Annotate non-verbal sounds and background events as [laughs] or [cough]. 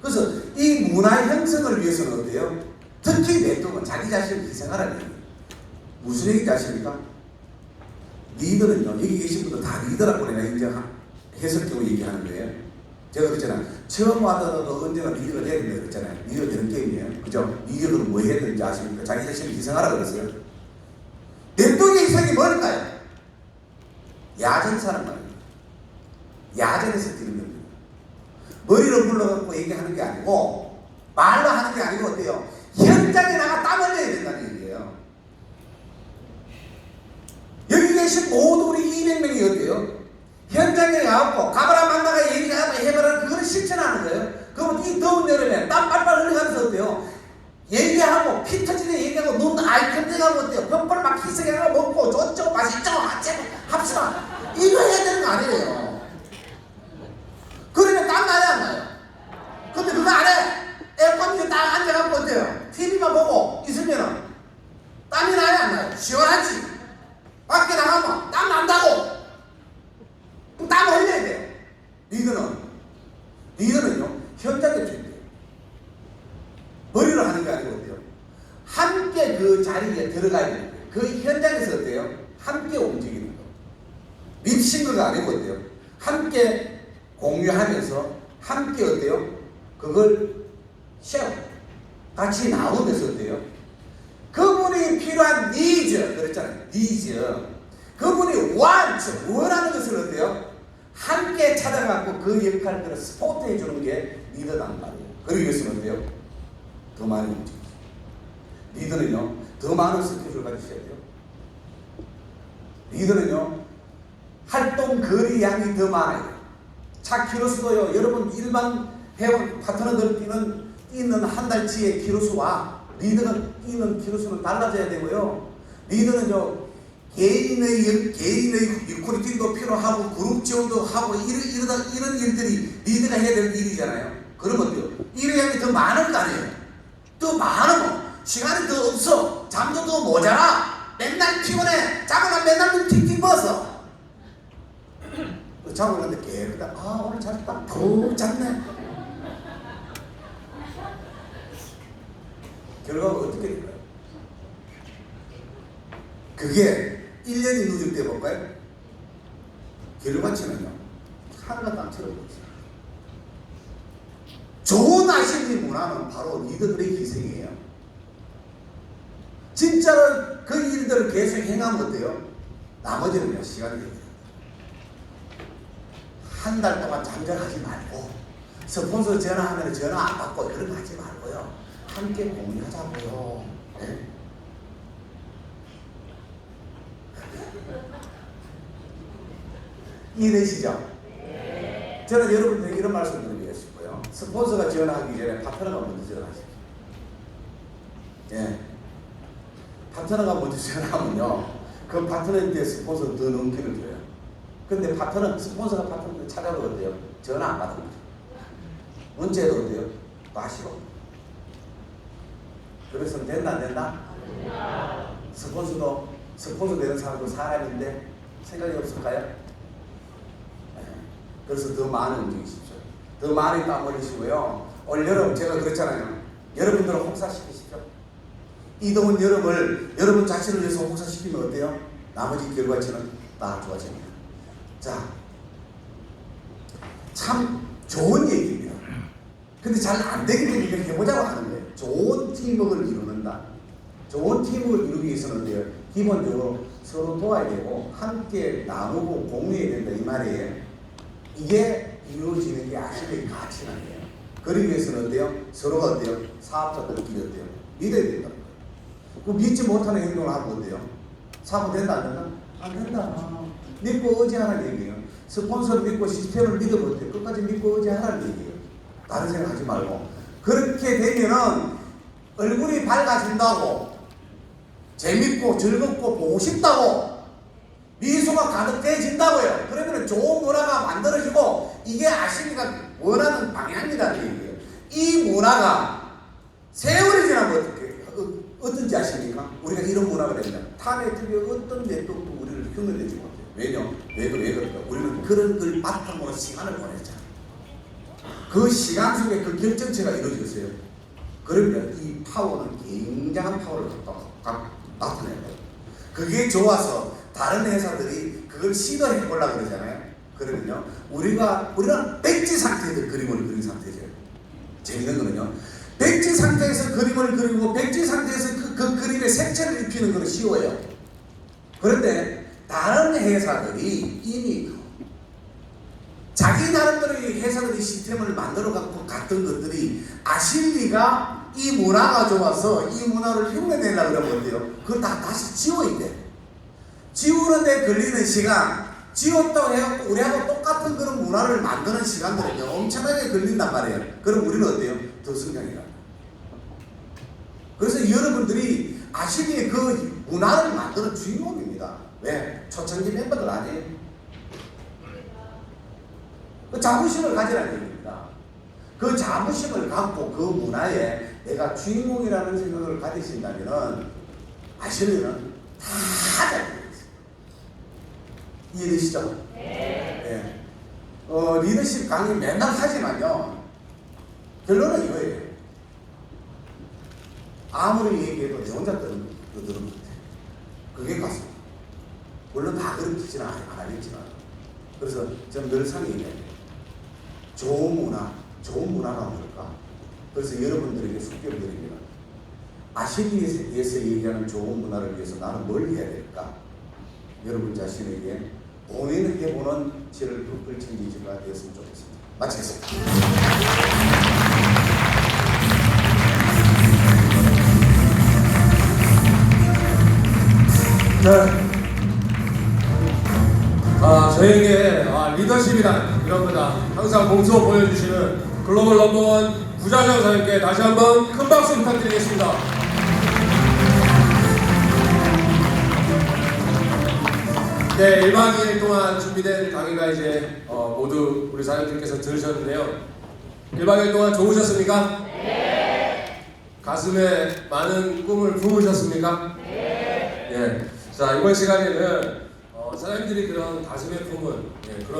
그래서 이 문화 형성을 위해서는 어때요? 특히 대통령은 자기 자신을 희생하라는 얘기예요. 무슨 얘기인지 아십니까? 리더는요, 여기 계신 분들 다 리더라고 내가 해석적으로 얘기하는 거예요. 제가 그랬잖아요. 처음 와더라도 언제나 리더가 돼야 된다 그랬잖아요. 리더 되는 게임이에요. 그죠? 리더는 뭐 해야 되는지 아십니까? 자기 자신을 희생하라 그랬어요. 대통령의 희생이 뭘까요? 야전사는 말입니다. 야전에서 뛰는 겁니다. 머리를 불러갖고 얘기하는 게 아니고 말로 하는 게 아니고 어때요? 현장에 나가 땀 흘려야 된다는 얘기예요. 여기 계신 모든 우리 200명이 어때요? 현장에 가갖고 가봐라 만나가 얘기하고 해봐라 그걸 실천하는 거예요. 그러면 이 더운 여름에 땀 빨빨 흘려가면서 어때요? 얘기하고 피 터지게 얘기하고 눈 알컨대가고 어때요? 벽볼 막 희석해가고 먹고 저쪽 맛있죠? 같이 합시다. 이거 해야 되는 거 아니에요. 그러면 땀 나요 안 나요? 근데 그거 안 해. 에어컨 딱 앉아갖고 어때요? TV만 보고 있으면은 땀이 나요 안 나요? 시원하지? 밖에 나가면 땀 난다고. 그럼 땀 흘려야 돼. 리더는 리더는요 현장에 준비해요. 머리로 하는 게 아니고 어때요? 함께 들어가야 거예요. 그 현장에서 어때요? 함께 움직이는 거. 립싱크가 아니고 어때요? 함께 공유하면서 함께 어때요? 그걸 쉐어 같이 나오면서 어때요? 그분이 필요한 니즈 그랬잖아요. 니즈 그분이 want 원하는 것을 어때요? 함께 찾아가고 그 역할들을 스포트해 주는 게 리더단 말이에요. 그러기 위해서는 어때요? 더 많이 움직이죠. 리더는요 더 많은 스케줄을 가지셔야 돼요. 리더는요 활동 거리 양이 더 많아요. 차 키로수도요. 여러분 일반 회원 파트너들 뛰는 뛰는 한 달치의 키로수와 리더가 뛰는 키로수는 달라져야 되고요. 리더는요 개인의 일- 개인의 리크루팅도 필요하고 그룹 지원도 하고 이러, 이러다 이런 일들이 리더가 해야 될 일이잖아요. 그러면요 일의 양이 더 많은 거 아니에요. 더 많으면 시간이 더 없어 잠도 더 모자라 맨날 피곤해 자고나 맨날 눈 팅팅 벗어. 자고 있는데 깨끗다. 아 오늘 잘했다. 푹 잤네. 결과가 어떻게 될까요? 그게 1년이 누릴 때 볼까요? 결과치는요. 땅처럼 보죠. 좋은 아시리 문화는 바로 리더들의 희생이에요. 진짜로 그 일들을 계속 행하면 어때요? 나머지는요, 시간이 됩니다. 한 달 동안 잠잠하지 말고 스폰서 전화하면 전화 안 받고 그런 거 하지 말고요. 함께 공유하자고요. 네? [laughs] 이해되시죠? 저는 여러분들에게 이런 말씀 드리고 싶고요. 스폰서가 전화하기 전에 파트너가 먼저 전화하십시오. 예. 파트너가 먼저 전화하면요. 그 파트너한테 스폰서 더 넘기를 줘요. 근데 파트너, 스폰서가 파트너를 찾아도 어때요? 전화 안 거죠. 문제도 어때요? 마시고. 그래서 된다, 안 된다? 스폰서도, 스폰서 되는 사람도 사람인데 생각이 없을까요? 네. 그래서 더 많은 움직이십시오. 더 많이 땀 흘리시고요. 올 여름 제가 그랬잖아요. 여러분들을 혹사시키십시오. 이 더운 여름을 여러분 자신을 위해서 혹사시키면 어때요? 나머지 결과치는 다 좋아집니다. 자, 참 좋은 얘기입니다. 근데 잘 안 되기 때문에 이걸 해보자고 하는 거예요. 좋은 팀워크를 이루는다. 좋은 팀워크를 이루기 위해서는? 기본적으로 서로 도와야 되고 함께 나누고 공유해야 된다 이 말이에요. 이게 이루어지는 게 아시의 가치란 거예요. 그러기 위해서는 어때요? 서로가 어때요? 사업자들끼리 어때요? 믿어야 된다. 그 믿지 못하는 행동을 하면 어때요? 사고 된다 안 된다? 안 된다. 믿고 의지하라는 얘기예요. 스폰서를 믿고 시스템을 믿으면 어때요? 끝까지 믿고 의지하라는 얘기예요. 다른 생각 하지 말고. 그렇게 되면은 얼굴이 밝아진다고 재밌고 즐겁고 보고 싶다고 미소가 가득해진다고요. 그러면 좋은 문화가 만들어지고 이게 아시리가 원하는 방향이라는 얘기예요. 이 문화가 세월이 지나면 어떻게 어, 어떤지 아십니까? 우리가 이런 문화가 됩니다. 탐의 특유의 어떤 내용도 우리를 흉내내지 못해요. 왜냐? 왜, 왜 그럴까? 우리는 그런 걸 바탕으로 시간을 보냈잖아. 그 시간 속에 그 결정체가 이루어졌어요. 그러면 이 파워는 굉장한 파워를 갖다- 갖- 나타내요. 그게 좋아서 다른 회사들이 그걸 시도해 보려고 그러잖아요. 그러면요, 우리가 우리는 백지 상태에서 그림을 그린 상태죠. 재밌는 거는요. 백지 상태에서 그림을 그리고 백지 상태에서 그, 그 그림에 색채를 입히는 건 쉬워요. 그런데 다른 회사들이 이미 자기 나름대로 이 회사들이 시스템을 만들어 갖고 갔던 것들이 아실리가 이 문화가 좋아서 이 문화를 흉내내려고 그러면 어때요? 그걸 다 다시 지워야 돼. 지우는데 걸리는 시간, 지웠다고 해갖고 우리하고 똑같은 그런 문화를 만드는 시간들은요 엄청나게 걸린단 말이에요. 그럼 우리는 어때요? 더 성장이 나. 그래서 여러분들이 아시리의 그 문화를 만드는 주인공입니다. 왜? 초창기 멤버들 아니에요. 그 자부심을 가지라는 얘기입니다. 그 자부심을 갖고 그 문화에 내가 주인공이라는 생각을 가지신다면은 아시리는 다잘 되겠습니다. 이해되시죠? 네. 어, 리더십 강의 맨날 하지만요. 결론은 이거예요. 아무리 얘기해도 내 혼자 들은, 들은 것 같아. 그게 가슴. 물론 다 그렇지는 않- 않겠지만. 그래서 저는 늘 상이 얘기해요. 좋은 문화, 좋은 문화가 뭘까? 그래서 여러분들에게 숙제를 드립니다. 아시리에서 얘기하는 좋은 문화를 위해서 나는 뭘 해야 될까? 여러분 자신에게 고민해보는 지를 불끌 챙기지가 되었으면 좋겠습니다. 마치겠습니다. 네. 아, 저에게 아, 리더십이란 이런 거다. 항상 공소 보여주시는 글로벌 넘버원 부자장 사장님께 다시 한번 큰 박수 부탁드리겠습니다. 네, 1박 2일 동안 준비된 강의가 이제 어, 모두 우리 사장님께서 들으셨는데요. 1박 2일 동안 좋으셨습니까? 네. 가슴에 많은 꿈을 품으셨습니까? 네. 예. 자, 이번 시간에는 어, 사장님들이 그런 가슴에 품은 예, 그런